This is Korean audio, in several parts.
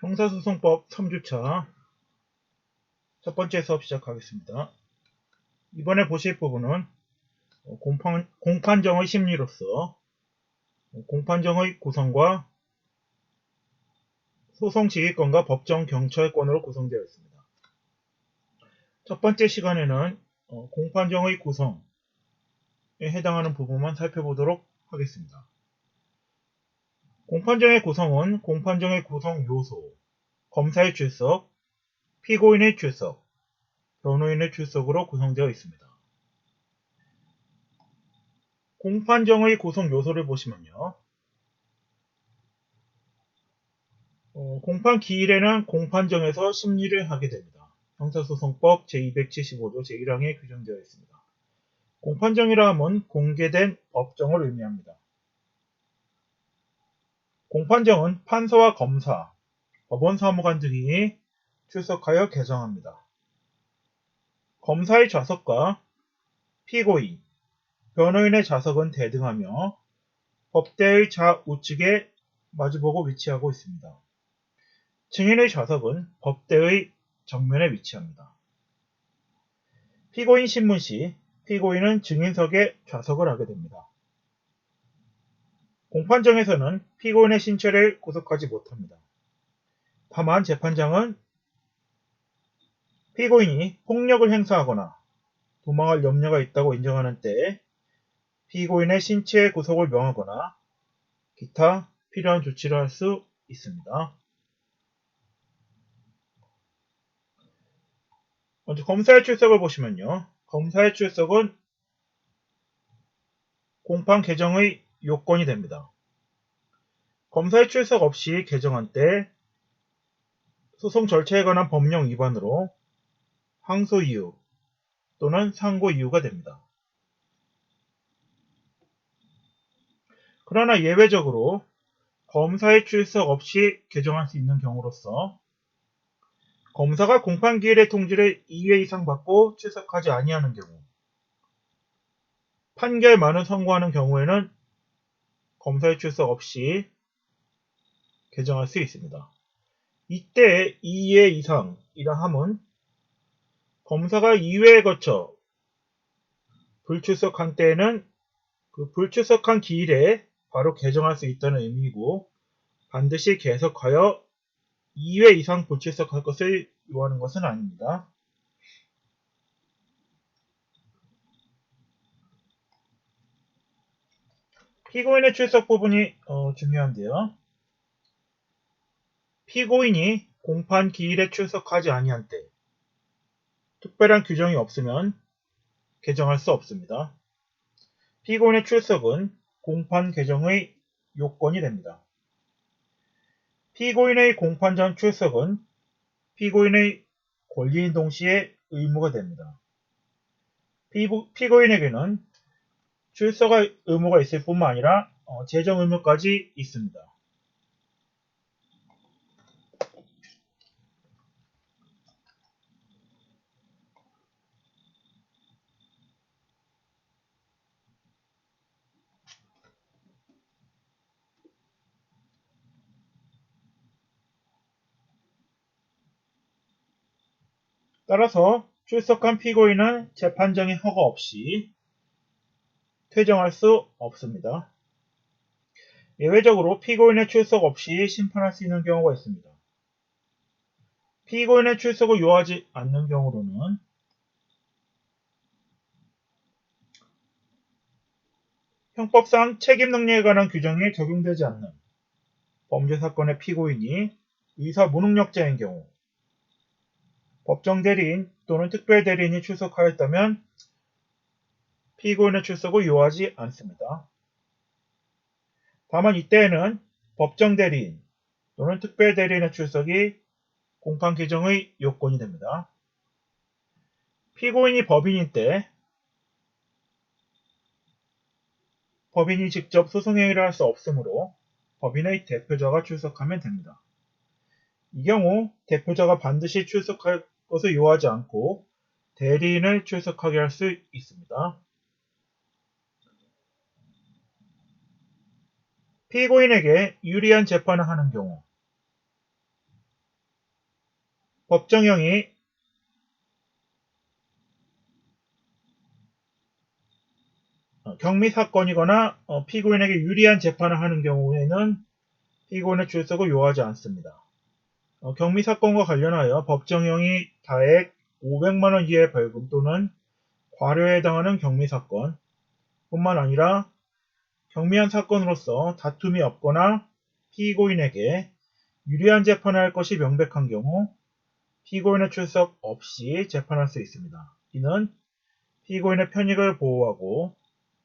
형사소송법 3주차 첫 번째 수업 시작하겠습니다. 이번에 보실 부분은 어, 공판, 공판정의 심리로서 어, 공판정의 구성과 소송 지휘권과 법정 경찰권으로 구성되어 있습니다. 첫 번째 시간에는 어, 공판정의 구성에 해당하는 부분만 살펴보도록 하겠습니다. 공판정의 구성은 공판정의 구성 요소, 검사의 출석, 피고인의 출석, 변호인의 출석으로 구성되어 있습니다. 공판정의 구성 요소를 보시면요. 어, 공판 기일에는 공판정에서 심리를 하게 됩니다. 형사소송법 제275조 제1항에 규정되어 있습니다. 공판정이라 함은 공개된 법정을 의미합니다. 공판정은 판사와 검사, 법원 사무관 등이 출석하여 개정합니다. 검사의 좌석과 피고인, 변호인의 좌석은 대등하며 법대의 좌우측에 마주보고 위치하고 있습니다. 증인의 좌석은 법대의 정면에 위치합니다. 피고인 신문 시 피고인은 증인석에 좌석을 하게 됩니다. 공판정에서는 피고인의 신체를 구속하지 못합니다. 다만 재판장은 피고인이 폭력을 행사하거나 도망할 염려가 있다고 인정하는 때에 피고인의 신체 구속을 명하거나 기타 필요한 조치를 할 수 있습니다. 먼저 검사의 출석을 보시면요. 검사의 출석은 공판 개정의 요건이 됩니다. 검사의 출석 없이 개정한 때 소송 절차에 관한 법령 위반으로 항소 이유 또는 상고 이유가 됩니다. 그러나 예외적으로 검사의 출석 없이 개정할 수 있는 경우로서 검사가 공판 기일의 통지를 2회 이상 받고 출석하지 아니하는 경우 판결만을 선고하는 경우에는 검사의 출석 없이 개정할 수 있습니다. 이때 2회 이상 이라 함은 검사가 2회에 거쳐 불출석한 때에는 그 불출석한 기일에 바로 개정할 수 있다는 의미이고 반드시 계속하여 2회 이상 불출석할 것을 요하는 것은 아닙니다. 피고인의 출석 부분이 어, 중요한데요. 피고인이 공판 기일에 출석하지 아니한 때 특별한 규정이 없으면 개정할 수 없습니다. 피고인의 출석은 공판 개정의 요건이 됩니다. 피고인의 공판 전 출석은 피고인의 권리인 동시에 의무가 됩니다. 피고, 피고인에게는 출석할 의무가 있을 뿐만 아니라 어, 재정 의무까지 있습니다. 따라서 출석한 피고인은 재판정의 허가 없이 퇴정할 수 없습니다. 예외적으로 피고인의 출석 없이 심판할 수 있는 경우가 있습니다. 피고인의 출석을 요하지 않는 경우로는 형법상 책임 능력에 관한 규정이 적용되지 않는 범죄 사건의 피고인이 의사 무능력자인 경우 법정 대리인 또는 특별 대리인이 출석하였다면 피고인의 출석을 요하지 않습니다. 다만 이때에는 법정 대리인 또는 특별 대리인의 출석이 공판 개정의 요건이 됩니다. 피고인이 법인인 때 법인이 직접 소송행위를 할 수 없으므로 법인의 대표자가 출석하면 됩니다. 이 경우 대표자가 반드시 출석할 것을 요하지 않고 대리인을 출석하게 할 수 있습니다. 피고인에게 유리한 재판을 하는 경우 법정형이 어, 경미 사건이거나 어, 피고인에게 유리한 재판을 하는 경우에는 피고인의 출석을 요하지 않습니다. 어, 경미 사건과 관련하여 법정형이 다액 500만원 이하의 벌금 또는 과료에 해당하는 경미 사건 뿐만 아니라 경미한 사건으로서 다툼이 없거나 피고인에게 유리한 재판을 할 것이 명백한 경우 피고인의 출석 없이 재판할 수 있습니다. 이는 피고인의 편익을 보호하고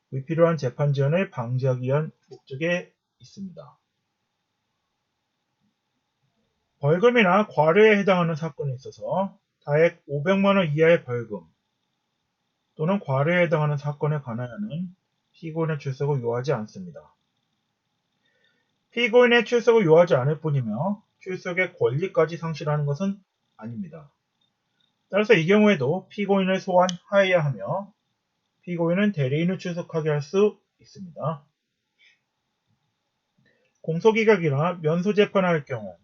불필요한 재판 지연을 방지하기 위한 목적에 있습니다. 벌금이나 과료에 해당하는 사건에 있어서 다액 500만원 이하의 벌금 또는 과료에 해당하는 사건에 관하여는 피고인의 출석을 요하지 않습니다. 피고인의 출석을 요하지 않을 뿐이며 출석의 권리까지 상실하는 것은 아닙니다. 따라서 이 경우에도 피고인을 소환하여야 하며 피고인은 대리인을 출석하게 할 수 있습니다. 공소기각이나 면소재판을 할 경우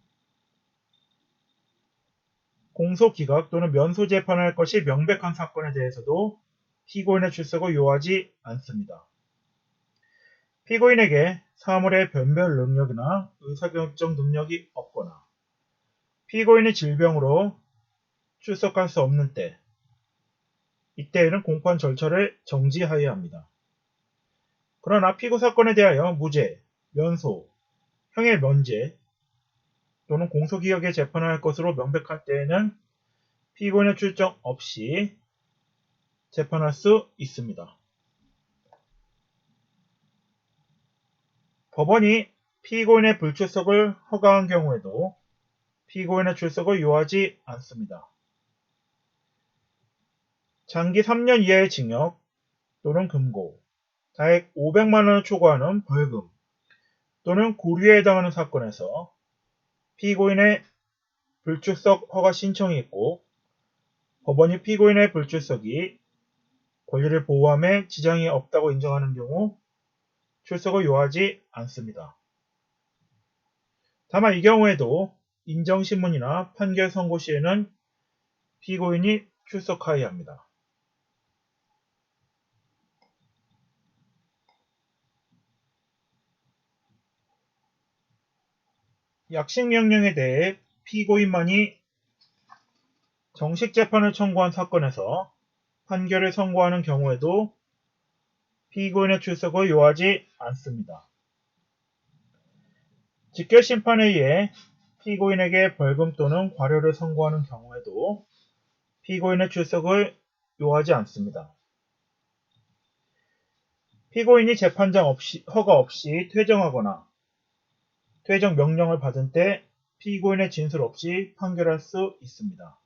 공소기각 또는 면소재판을 할 것이 명백한 사건에 대해서도 피고인의 출석을 요하지 않습니다. 피고인에게 사물의 변별 능력이나 의사결정 능력이 없거나 피고인의 질병으로 출석할 수 없는 때 이때에는 공판 절차를 정지하여야 합니다. 그러나 피고 사건에 대하여 무죄, 면소, 형의 면제 또는 공소기각에 재판을 할 것으로 명백할 때에는 피고인의 출정 없이 재판할 수 있습니다. 법원이 피고인의 불출석을 허가한 경우에도 피고인의 출석을 요하지 않습니다. 장기 3년 이하의 징역 또는 금고, 다액 500만원을 초과하는 벌금 또는 고류에 해당하는 사건에서 피고인의 불출석 허가 신청이 있고 법원이 피고인의 불출석이 권리를 보호함에 지장이 없다고 인정하는 경우 출석을 요하지 않습니다. 다만 이 경우에도 인정신문이나 판결 선고 시에는 피고인이 출석하여야 합니다. 약식 명령에 대해 피고인만이 정식 재판을 청구한 사건에서 판결을 선고하는 경우에도 피고인의 출석을 요하지 않습니다. 직결 심판에 의해 피고인에게 벌금 또는 과료를 선고하는 경우에도 피고인의 출석을 요하지 않습니다. 피고인이 재판장 없이, 허가 없이 퇴정하거나 퇴정 명령을 받은 때 피고인의 진술 없이 판결할 수 있습니다.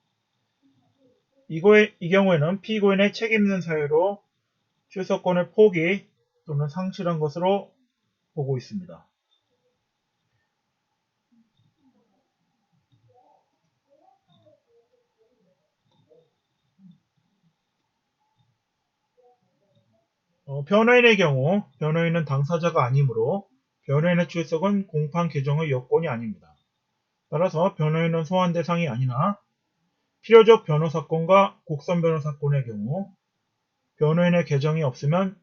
이거에, 이 경우에는 피고인의 책임 있는 사유로 출석권을 포기 또는 상실한 것으로 보고 있습니다. 어, 변호인의 경우 변호인은 당사자가 아니므로 변호인의 출석은 공판 개정의 요건이 아닙니다. 따라서 변호인은 소환 대상이 아니나 필요적 변호 사건과 국선 변호 사건의 경우 변호인의 계정이 없으면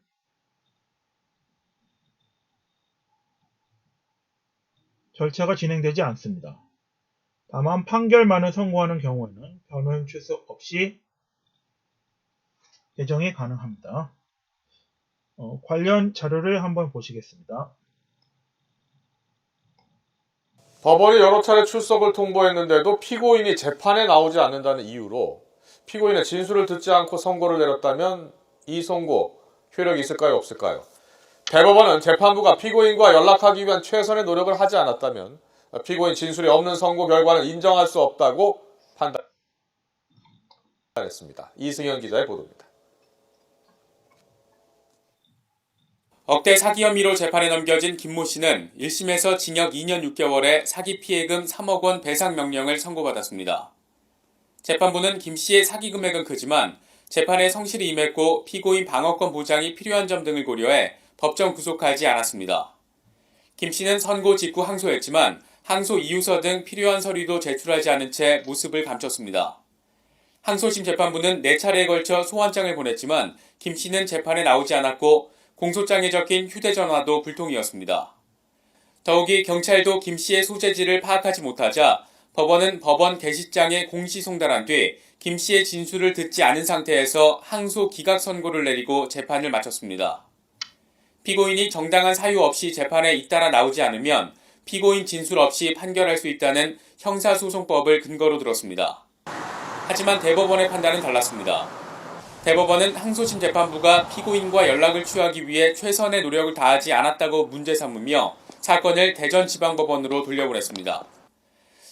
절차가 진행되지 않습니다. 다만 판결만을 선고하는 경우에는 변호인 출석 없이 개정이 가능합니다. 어, 관련 자료를 한번 보시겠습니다. 법원이 여러 차례 출석을 통보했는데도 피고인이 재판에 나오지 않는다는 이유로 피고인의 진술을 듣지 않고 선고를 내렸다면 이 선고 효력이 있을까요 없을까요? 대법원은 재판부가 피고인과 연락하기 위한 최선의 노력을 하지 않았다면 피고인 진술이 없는 선고 결과는 인정할 수 없다고 판단했습니다. 이승현 기자의 보도입니다. 억대 사기 혐의로 재판에 넘겨진 김모 씨는 1심에서 징역 2년 6개월에 사기 피해금 3억 원 배상 명령을 선고받았습니다. 재판부는 김 씨의 사기 금액은 크지만 재판에 성실히 임했고 피고인 방어권 보장이 필요한 점 등을 고려해 법정 구속하지 않았습니다. 김 씨는 선고 직후 항소했지만 항소 이유서 등 필요한 서류도 제출하지 않은 채 모습을 감췄습니다. 항소심 재판부는 4차례에 걸쳐 소환장을 보냈지만 김 씨는 재판에 나오지 않았고 공소장에 적힌 휴대전화도 불통이었습니다. 더욱이 경찰도 김 씨의 소재지를 파악하지 못하자 법원은 법원 게시장에 공시 송달한 뒤 김 씨의 진술을 듣지 않은 상태에서 항소 기각 선고를 내리고 재판을 마쳤습니다. 피고인이 정당한 사유 없이 재판에 잇따라 나오지 않으면 피고인 진술 없이 판결할 수 있다는 형사소송법을 근거로 들었습니다. 하지만 대법원의 판단은 달랐습니다. 대법원은 항소심 재판부가 피고인과 연락을 취하기 위해 최선의 노력을 다하지 않았다고 문제 삼으며 사건을 대전지방법원으로 돌려보냈습니다.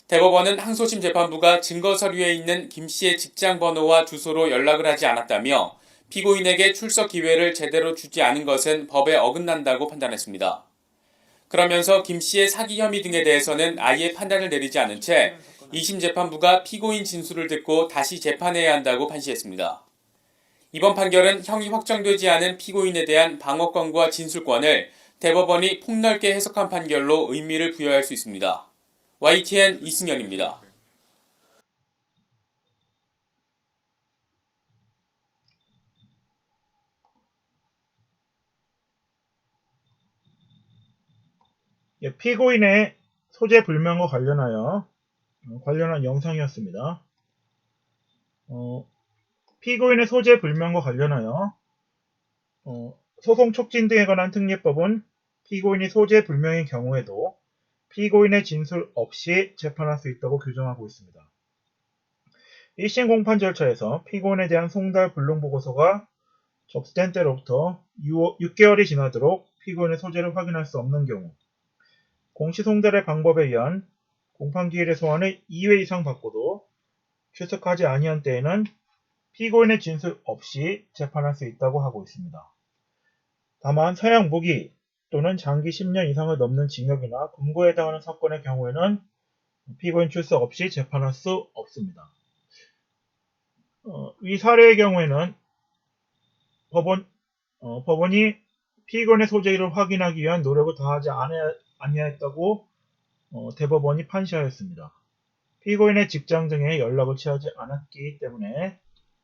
대법원은 항소심 재판부가 증거 서류에 있는 김 씨의 직장 번호와 주소로 연락을 하지 않았다며 피고인에게 출석 기회를 제대로 주지 않은 것은 법에 어긋난다고 판단했습니다. 그러면서 김 씨의 사기 혐의 등에 대해서는 아예 판단을 내리지 않은 채 2심 재판부가 피고인 진술을 듣고 다시 재판해야 한다고 판시했습니다. 이번 판결은 형이 확정되지 않은 피고인에 대한 방어권과 진술권을 대법원이 폭넓게 해석한 판결로 의미를 부여할 수 있습니다. YTN 이승현입니다. 예, 피고인의 소재 불명과 관련하여 어, 관련한 영상이었습니다. 어, 피고인의 소재 불명과 관련하여 어, 소송 촉진 등에 관한 특례법은 피고인이 소재 불명인 경우에도 피고인의 진술 없이 재판할 수 있다고 규정하고 있습니다. 1심 공판 절차에서 피고인에 대한 송달 불능 보고서가 접수된 때로부터 6, 개월이 지나도록 피고인의 소재를 확인할 수 없는 경우 공시송달의 방법에 의한 공판기일의 소환을 2회 이상 받고도 출석하지 아니한 때에는 피고인의 진술 없이 재판할 수 있다고 하고 있습니다. 다만 사형 무기 또는 장기 10년 이상을 넘는 징역이나 금고에 해당하는 사건의 경우에는 피고인 출석 없이 재판할 수 없습니다. 어, 이 사례의 경우에는 법원, 어, 법원이 피고인의 소재를 확인하기 위한 노력을 다하지 아니하, 아니하였다고 어, 대법원이 판시하였습니다. 피고인의 직장 등에 연락을 취하지 않았기 때문에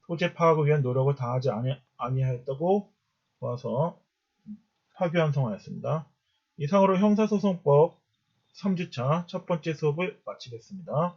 소재 파악을 위한 노력을 다하지 아니, 아니하였다고 보아서 파기환송하였습니다. 이상으로 형사소송법 3주차 첫 번째 수업을 마치겠습니다.